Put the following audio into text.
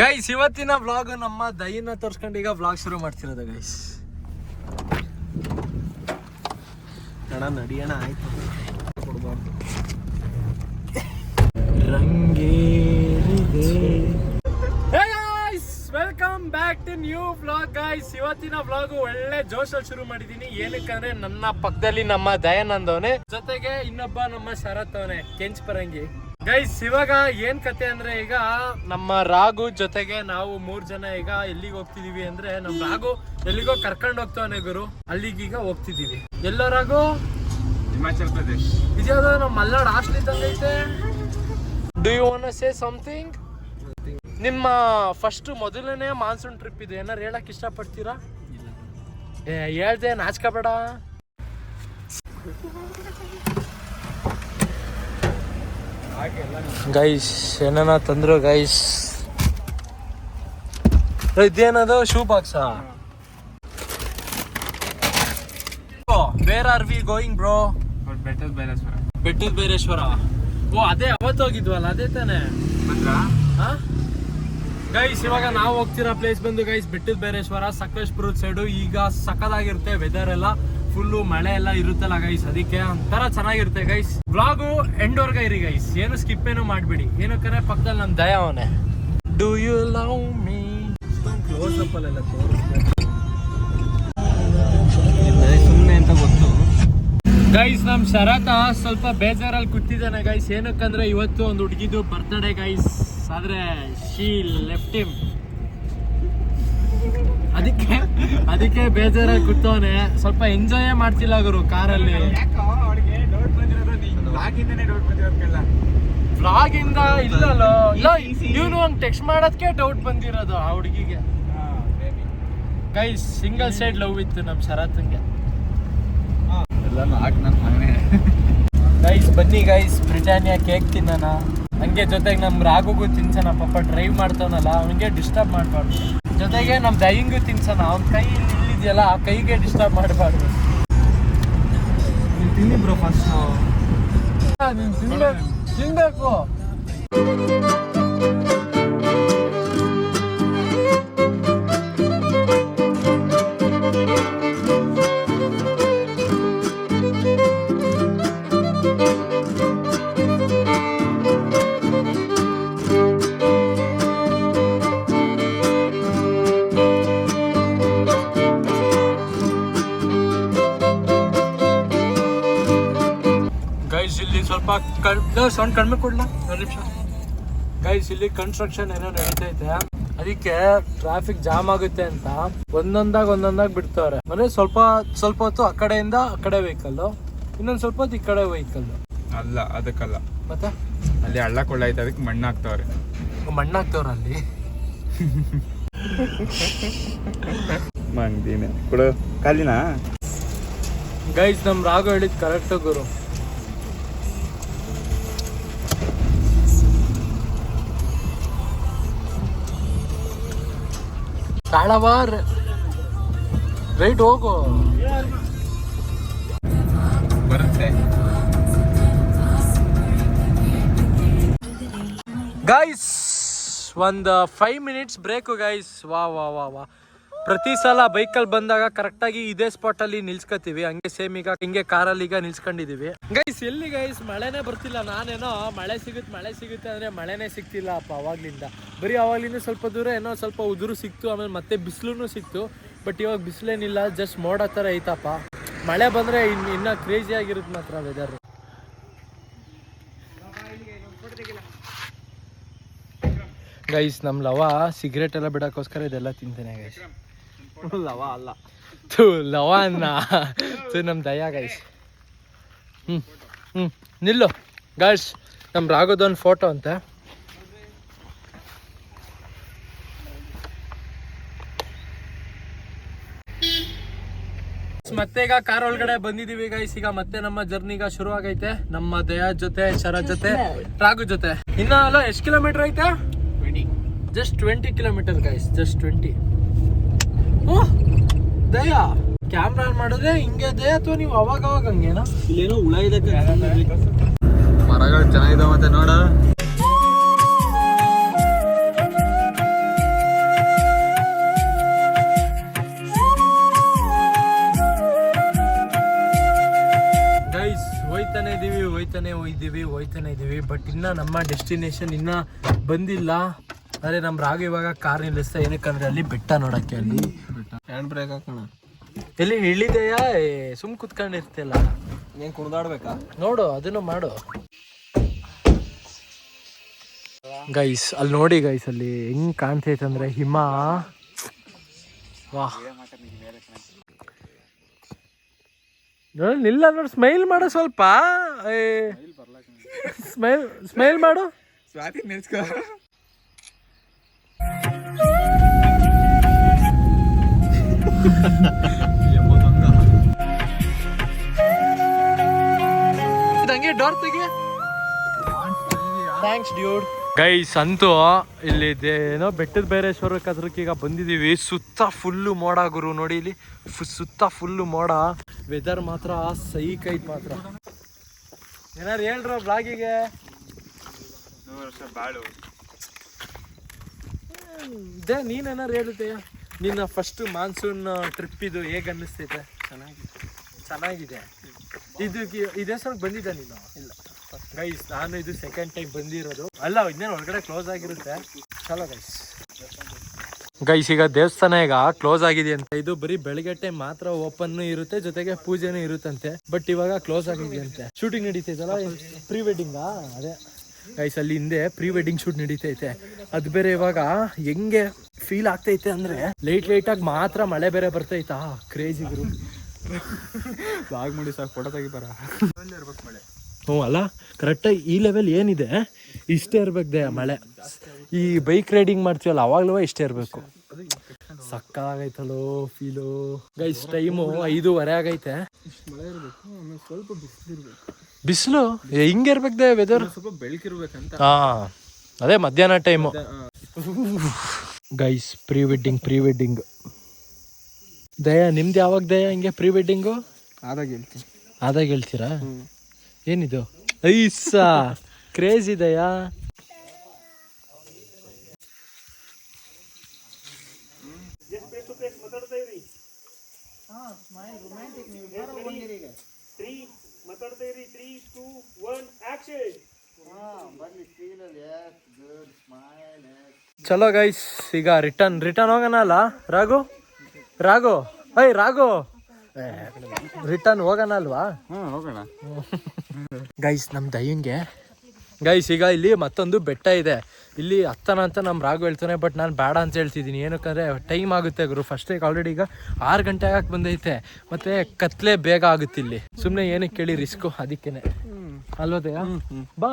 Guys ಇವತ್ತಿನ vlog ನಮ್ಮ ದೈನ ತೋರಿಸ್ಕೊಂಡು ಈಗ ವ್ಲಾಗ್ ಶುರು ಮಾಡ್ತಿರೋದು ಗೈಸ್ ಅಣ್ಣ ನಡಿಯೋಣ, ಆಯ್ತು. ಕೊಡ್ಬಾರ್ದು. Welcome back to new vlog guys ಇವತ್ತಿನ ವ್ಲಾಗ್ ಒಳ್ಳೆ ಜೋಶಲ್ಲಿ ಶುರು ಮಾಡಿದೀನಿ. ಏನಕ್ಕಂದ್ರೆ ನನ್ನ ಪಕ್ಕದಲ್ಲಿ ನಮ್ಮ ದಯಾನಂದ್ ಅವನೇ. ಜೊತೆಗೆ ಇನ್ನೊಬ್ಬ ನಮ್ಮ ಶರತ್ ಅವನೇ, ಕೆಂಚ್ ಪರಂಗಿ. ಗೈಸ್ ಇವಾಗ ಏನ್ ಕತೆ ಅಂದ್ರೆ ಈಗ ನಮ್ಮ ರಾಗು ಜೊತೆಗೆ ನಾವು ಮೂರ್ ಜನ ಈಗ ಎಲ್ಲಿಗೆ ಹೋಗ್ತಿದೀವಿ ಅಂದ್ರೆ ನಮ್ ರಾಗು ಎಲ್ಲಿಗೋ ಕರ್ಕೊಂಡು ಹೋಗ್ತಾವನೆ ಗುರು. ಅಲ್ಲಿಗೀಗ ಹೋಗ್ತಿದೀವಿ. ಎಲ್ಲೋ ರಾಗು ಹಿಮಾಚಲ್ ಪ್ರದೇಶ್. ಇದ್ಯಾವ್ದೋ ನಮ್ಮ ಮಲ್ನಾಡ್ ಹಾಸ್ಟ್ಲಿ ತಂದೈತೆ ಐತೆ. Do you want say something ನಿಮ್ಮ ಫಸ್ಟ್ ಮೊದಲನೇ ಮಾನ್ಸೂನ್ ಟ್ರಿಪ್ ಇದೆ ಏನಾರು ಹೇಳಕ್ ಇಷ್ಟಪಡ್ತೀರಾ? ಏ ಹೇಳ್ದೆ ನಾಚ್ಕೋಬೇಡ. ಗೈಸ್ ಏನನ ತಂದ್ರು guys ಇದೇನದು? Shoe box where are we going bro ಬೆಟ್ಟದ ಬೈರೇಶ್ವರ ಬೆಟ್ಟದ ಬೈರೇಶ್ವರ. ಓ ಅದೇ ಅವತ್ತು ಹೋಗಿದ್ವಲ್ಲ ಅದೇ ತಾನೆ. ಗೈಸ್ ಇವಾಗ ನಾವು ಹೋಗ್ತಿರೋ ಪ್ಲೇಸ್ ಬಂದು ಗೈಸ್ ಬೆಟ್ಟದ ಬೈರೇಶ್ವರ ಸಕಲೇಶ್ಪುರದ ಸೈಡು ಈಗ ಸಕದಾಗಿರುತ್ತೆ ವೆದರ್ ಎಲ್ಲ. ಫುಲ್ಲು ಮಳೆ ಎಲ್ಲ ಇರುತ್ತಲ್ಲ ಗೈಸ್ ಅದಕ್ಕೆ ಒಂಥರ ಚೆನ್ನಾಗಿರುತ್ತೆ ಗೈಸ್ ವ್ಲಾಗು ಎಂಡ್ವರ್ಗ ಇರಿ ಗೈಸ್ ಏನು ಸ್ಕಿಪ್ ಏನು ಮಾಡ್ಬಿಡಿ. ಏನಕ್ಕಂದ್ರೆ ಪಕ್ಕದಲ್ಲಿ ನಮ್ಮ ದಯ ಅವನೇ. ಡು ಯು ಲವ್ ಮೀ ಸುಮ್ಮನೆ ಅಂತ ಗೊತ್ತು. ಗೈಸ್ ನಮ್ ಶರತ ಸ್ವಲ್ಪ ಬೇಜಾರಲ್ಲಿ ಕೂತಿದ್ದಾನೆ ಗೈಸ್ ಏನಕ್ಕಂದ್ರೆ ಇವತ್ತು ಒಂದು ಹುಡುಗಿದು ಬರ್ತ್ಡೇ ಗೈಸ್ ಆದ್ರೆ ಶೀ ಲೆಫ್ಟ್ ಅದಕ್ಕೆ ಅದಕ್ಕೆ ಬೇಜಾರಾಗಿ ಕೂತವನೆ. ಸ್ವಲ್ಪ ಎಂಜಾಯೇ ಮಾಡ್ತಿಲ್ಲ ಗುರು ಕಾರಲ್ಲಿ. ಯಾಕೋ ಅವ್ಳಿಗೆ ಡೌಟ್ ಬಂದಿರೋದು ಬ್ಲಾಗಿಂದನೇ ಡೌಟ್ ಬಂದಿರೋದಕ್ಕೆಲ್ಲ ವ್ಲಾಗ್ ಇಂದ ಇಲ್ಲಲ್ಲ. ಇಲ್ಲ ಇವನು ಹಂಗ್ ಟೆಕ್ಸ್ಟ್ ಮಾಡೋದಕ್ಕೆ ಡೌಟ್ ಬಂದಿರೋದು ಆ ಹುಡುಗಿಗೆ. ಗೈಸ್ ಸಿಂಗಲ್ ಸೈಡ್ ಲವ್ ಇತ್ತು ನಮ್ಮ ಶರತ್ಗೆ. ಗೈಸ್ ಬನ್ನಿ ಗೈಸ್ ಬ್ರಿಟಾನಿಯಾ ಕೇಕ್ ತಿನ್ನೋಣ. ಹಂಗೆ ಜೊತೆಗೆ ನಮ್ಮ ರಾಗುಗೂ ತಿನ್ಸೋಣ. ಪಾಪ ಡ್ರೈವ್ ಮಾಡ್ತಾವನಲ್ಲ ಅವನಿಗೆ ಡಿಸ್ಟರ್ಬ್ ಮಾಡಬಾರ್ದು. ಜೊತೆಗೆ ನಮ್ಮ ದೈಹಿಂಗು ತಿನ್ಸೋಣ. ಅವ್ನ ಕೈಯಲ್ಲಿ ಇಲ್ಲಿದೆಯಲ್ಲ ಆ ಕೈಗೆ ಡಿಸ್ಟರ್ಬ್ ಮಾಡಬಾರ್ದು. ತಿನ್ನಿ ಬ್ರೋ ಫಸ್ಟ್ ನೀನು ತಿನ್ಬೇಕು ತಿನ್ಬೇಕು. ಸ್ವಲ್ಪ ಸೌಂಡ್ ಕಡಿಮೆ ಕೊಡ್ಲ ಒಂದು ನಿಮಿಷ. ಗೈಸ್ ಇಲ್ಲಿ ಕನ್ಸ್ಟ್ರಕ್ಷನ್ ಏನೋ ನಡೀತೈತೆ. ಅದಕ್ಕೆ ಟ್ರಾಫಿಕ್ ಜಾಮ್ ಆಗುತ್ತೆ ಅಂತ ಒಂದೊಂದಾಗ ಒಂದೊಂದಾಗ ಬಿಡ್ತವ್ರೆ. ಅಂದ್ರೆ ಸ್ವಲ್ಪ ಸ್ವಲ್ಪ ಹೊತ್ತು ಆ ಕಡೆಯಿಂದ ಆ ಕಡೆ ವೆಹಿಕಲ್ ಇನ್ನೊಂದ್ ಸ್ವಲ್ಪ ಹೊತ್ತು ಈ ಕಡೆ ವೆಹಿಕಲ್ ಅಲ್ಲ ಅದಕ್ಕಲ್ಲ. ಮತ್ತೆ? ಅಲ್ಲಿ ಹಳ್ಳ ಕೊಳ್ಳ ಐತೆ ಅದಕ್ಕೆ ಮಣ್ಣು ಹಾಕ್ತವ್ರೆ. ಮಣ್ಣಾಗ್ತವ್ರ ಅಲ್ಲಿ? ಮಂಗ್ದಿನ. ಕೊಡು ಕಾಲಿನ ಗೈಸ್ ನಮ್ ರಾಘು ಹೇಳಿದ್ ಕರೆಕ್ಟ್ ಗುರು. ತಾಳವ ರೈಟ್ ಹೋಗು. ಬರುತ್ತೆ. ಗೈಸ್ ಒಂದು ಫೈವ್ ಮಿನಿಟ್ಸ್ ಬ್ರೇಕು ಗೈಸ್ ವಾ ವಾ ವಾ ವಾ. ಪ್ರತಿ ಸಲ ಬೈಕಲ್ಲಿ ಬಂದಾಗ ಕರೆಕ್ಟಾಗಿ ಇದೇ ಸ್ಪಾಟಲ್ಲಿ ನಿಲ್ಸ್ಕೊತೀವಿ ಹಂಗೆ ಸೇಮ್ ಈಗ ಹಿಂಗೆ ಕಾರಲ್ಲಿ ಈಗ ನಿಲ್ಸ್ಕೊಂಡಿದೀವಿ ಗೈಸ್ ಎಲ್ಲಿ ಗೈಸ್ ಮಳೆನೇ ಬರ್ತಿಲ್ಲ. ನಾನೇನೋ ಮಳೆ ಸಿಗುತ್ತೆ ಮಳೆ ಸಿಗುತ್ತೆ ಅಂದ್ರೆ ಮಳೆನೇ ಸಿಗ್ತಿಲ್ಲ ಅಪ್ಪ ಅವಾಗ್ಲಿಂದ. ಬರೀ ಅವಾಗ್ಲಿಂದ ಸ್ವಲ್ಪ ದೂರ ಏನೋ ಸ್ವಲ್ಪ ಉದುರು ಸಿಕ್ತು, ಆಮೇಲೆ ಮತ್ತೆ ಬಿಸಿಲು ಸಿಕ್ತು. ಬಟ್ ಇವಾಗ ಬಿಸಿಲೇನಿಲ್ಲ ಜಸ್ಟ್ ಮೋಡ ಥರ ಐತಪ್ಪ. ಮಳೆ ಬಂದ್ರೆ ಇನ್ ಇನ್ನ ಕ್ರೇಜಿ ಆಗಿರುತ್ತೆ ಮಾತ್ರ ವೆದರ್ ಗೈಸ್ ನಮ್ ಲವ ಸಿಗರೇಟ್ ಎಲ್ಲ ಬಿಡೋಕ್ಕೋಸ್ಕರ ಇದೆಲ್ಲ ತಿಂತೇನೆ ಗೈಸ್ ಲವ ಅಲ್ಲ ಥೂ ಲವ ಅನ್ನ ಥೂ ನಮ್ ದಯಾ ಗೈಸ್ ಹ್ಮ್ ಹ್ಮ್ ನಿಲ್ಲು ಗೈಸ್ ನಮ್ ರಾಘದೊಂದು ಫೋಟೋ ಅಂತೆ. ಮತ್ತೆ ಈಗ ಕಾರ್ ಒಳಗಡೆ ಬಂದಿದೀವಿ ಗೈಸ್ ಈಗ ಮತ್ತೆ ನಮ್ಮ ಜರ್ನಿ ಈಗ ಶುರು ಆಗೈತೆ. ನಮ್ಮ ದಯಾ ಜೊತೆ ಶರತ್ ಜೊತೆ ರಾಘು ಜೊತೆ. ಇನ್ನ ಅಲ್ಲ ಎಷ್ಟು ಕಿಲೋಮೀಟರ್ ಐತೆ? Just twenty kilometre guys just twenty Daya camera ಮಾಡಿದ್ರೆ ಹಿಂಗೆ ದಯ ಅಥವಾ ನೀವು ಅವಾಗ ಅವಾಗ ಹಂಗೇನಾ? ಇಲ್ಲೇನೋ ಹುಳ ಇದೆ ಮರಗಳು ಚೆನ್ನಾಗಿದೆ ಮತ್ತೆ ನೋಡ. ಹೋಯ್ತಾನೆ ಇದ್ದೀವಿ ಹೋಯ್ತಾನೆ ಹೋಯ್ತೀವಿ ಹೋಯ್ತಾನೆ ಇದ್ದೀವಿ ಬಟ್ ಇನ್ನ ನಮ್ಮ ಡೆಸ್ಟಿನೇಷನ್ ಇನ್ನೂ ಬಂದಿಲ್ಲ. ಆದರೆ ನಮ್ಮ ರಾಗಿ ಇವಾಗ ಕಾರ್ ನಿಲ್ಲಿಸ್ತಾ ಏನಕ್ಕಂದರೆ ಅಲ್ಲಿ ಬೆಟ್ಟ ನೋಡೋಕ್ಕೆ ಅಲ್ಲಿ. ಹ್ಯಾಂಡ್ ಬ್ರೇಕ್ ಹಾಕೋಣ. ಎಲ್ಲಿ ಇಳಿದೆಯಾ? ಸುಮ್ ಕುತ್ಕೊಂಡಿರ್ತಿಲ್ಲ ಏನ್ ಕುಡ್ದಾಡ್ಬೇಕಾ ನೋಡು ಅದನ್ನು ಮಾಡು. ಗೈಸ್ ಅಲ್ಲಿ ನೋಡಿ ಗೈಸ್ ಅಲ್ಲಿ ಹೆಂಗ್ ಕಾಣ್ತೈತೆ ಅಂದ್ರೆ ಹಿಮ. ವಾಹ್. ನೋಡಿ ನಿಲ್ಲ ನೋಡಿ ಸ್ಮೈಲ್ ಮಾಡು ಸ್ವಲ್ಪ. ಸ್ಮೈಲ್ ಸ್ಮೈಲ್ ಮಾಡು. ಸ್ವಾತಿ ನೆನ್ಸ್ಕೊ. ಥ್ಯಾಂಕ್ಸ್ ಡ್ಯೂಡ್ ಗೈಸ್ ಅಂತೂ ಇಲ್ಲಿ ಏನೋ ಬೆಟ್ಟದ ಬೈರೇಶ್ವರಕ್ಕೆ ಕದ್ರಕ್ಕೆ ಈಗ ಬಂದಿದ್ದೀವಿ. ಸುತ್ತ ಫುಲ್ಲು ಮೋಡ ಗುರು ನೋಡಿ ಇಲ್ಲಿ. ಸುತ್ತ ಫುಲ್ಲು ಮೋಡ. ವೆದರ್ ಮಾತ್ರ ಸೈ ಕೈ ಮಾತ್ರ. ಏನಾರು ಹೇಳ್ರ ಬ್ಲಾಗಿಗೆ? ಬಾಳು ಇದೇ ನೀನೇನಾರು ಹೇಳುತ್ತೆ? ನಿನ್ನ ಫಸ್ಟ್ ಮಾನ್ಸೂನ್ ಟ್ರಿಪ್ ಇದು ಹೇಗೆ ಅನ್ನಿಸ್ತೈತೆ ಚೆನ್ನಾಗಿದೆ ಚೆನ್ನಾಗಿದೆ. ಇದು ಇದೇ ಸಲ ಬಂದಿದ್ದೆ ನೀನು? ಇಲ್ಲ. ಗೈಸ್ ನಾನು ಇದು ಸೆಕೆಂಡ್ ಟೈಮ್ ಬಂದಿರೋದು. ಅಲ್ಲ ಇನ್ನೇನು ಒಳಗಡೆ ಕ್ಲೋಸ್ ಆಗಿರುತ್ತೆ. ಚಲೋ ಗೈಸ್ ಗೈಸ್ ಈಗ ದೇವಸ್ಥಾನ ಈಗ ಕ್ಲೋಸ್ ಆಗಿದೆ ಅಂತ. ಇದು ಬರೀ ಬೆಳಗ್ಗೆ ಟೈಮ್ ಮಾತ್ರ ಓಪನ್ ಇರುತ್ತೆ ಜೊತೆಗೆ ಪೂಜೆನೂ ಇರುತ್ತಂತೆ. ಬಟ್ ಇವಾಗ ಕ್ಲೋಸ್ ಆಗಿದೆ ಅಂತೆ. ಶೂಟಿಂಗ್ ನಡೀತೈತಲ್ಲ ಪ್ರೀ ವೆಡ್ಡಿಂಗಾ ಅದೇ. ಗೈಸ್ ಅಲ್ಲಿ ಹಿಂದೆ ಪ್ರೀ ವೆಡ್ಡಿಂಗ್ ಶೂಟ್ ನಡೀತೈತೆ. ಅದು ಬೇರೆ ಇವಾಗ ಹೆಂಗೆ ಫೀಲ್ ಆಗ್ತೈತೆ ಅಂದ್ರೆ ಲೈಟ್ ಲೈಟ್ ಆಗಿ ಮಾತ್ರ ಮಳೆ ಬೇರೆ ಬರ್ತೈತಾ? ಕ್ರೇಜಿ ಗುರು. ಬ್ಲಾಗ್ ಮಾಡಿ ಸಾಕು ಫೋಟೋ ತೆಗಿಬಾರ. ಇರ್ಬೇಕು ಮಳೆ. ಹ್ಞೂ ಅಲ್ಲ? ಕರೆಕ್ಟಾಗಿ ಈ ಲೆವೆಲ್ ಏನಿದೆ ಇಷ್ಟೇ ಇರ್ಬೇಕು ಮಳೆ. ಈ ಬೈಕ್ ರೈಡಿಂಗ್ ಮಾಡ್ತೀವಲ್ಲ ಅವಾಗಲೂ ಇಷ್ಟೇ ಇರಬೇಕು. ಸಕ್ಕಾಗೈತಲೋ ಫೀಲು ಗೈಸ್ ಟೈಮು ಐದೂವರೆ ಆಗೈತೆ. ಸ್ವಲ್ಪ ಬಿಸಿಲು ಹಿಂಗೆ ವೆದರ್ ಸ್ವಲ್ಪ ಬೆಳಕಿರ್ಬೇಕಂತ ಹಾ ಅದೇ ಮಧ್ಯಾಹ್ನ time guys pre wedding pre wedding Daya ನಿಮ್ದು ಯಾವಾಗ ದಯಾ ಹಿಂಗೆ ಪ್ರೀ ವೆಡ್ಡಿಂಗು ಆದಾಗ ಹೇಳ್ತೀನಿ. ಆದಾಗ ಹೇಳ್ತೀರಾ? ಏನಿದು? ಐಸ ಕ್ರೇಜ್ ಇದೆಯಾ? ಚಲೋ ಗೈಸ್ ಈಗ ರಿಟರ್ನ್ ರಿಟರ್ನ್ ಹೋಗೋಣ ಅಲ್ಲ? ರಾಘು? ರಾಘು? ಐ ರಾಘು! ರಿಟರ್ನ್ ಹೋಗೋಣ ಅಲ್ವಾ? ಹಾಂ ಹೋಗೋಣ. ಗೈಸ್ ನಮ್ಮ ದಯಂಗೆ ಗೈಸ್ ಈಗ ಇಲ್ಲಿ ಮತ್ತೊಂದು ಬೆಟ್ಟ ಇದೆ. ಇಲ್ಲಿ ಹತ್ತನ ಅಂತ ನಮ್ಮ ರಾಘು ಹೇಳ್ತಾನೆ ಬಟ್ ನಾನು ಬೇಡ ಅಂತ ಹೇಳ್ತಿದ್ದೀನಿ. ಏನಕ್ಕಂದ್ರೆ ಟೈಮ್ ಆಗುತ್ತೆ ಗುರು. ಫಸ್ಟ್ ಆಲ್ರೆಡಿ ಈಗ ಆರು ಗಂಟೆ ಆಗಕ್ಕೆ ಬಂದೈತೆ. ಮತ್ತೆ ಕತ್ಲೆ ಬೇಗ ಆಗುತ್ತೆ ಇಲ್ಲಿ ಸುಮ್ಮನೆ ಏನಕ್ಕೆ ಕೇಳಿ ರಿಸ್ಕು ಅದಕ್ಕೇನೆ. ಅಲ್ವದೆಯಾ ಬಾ.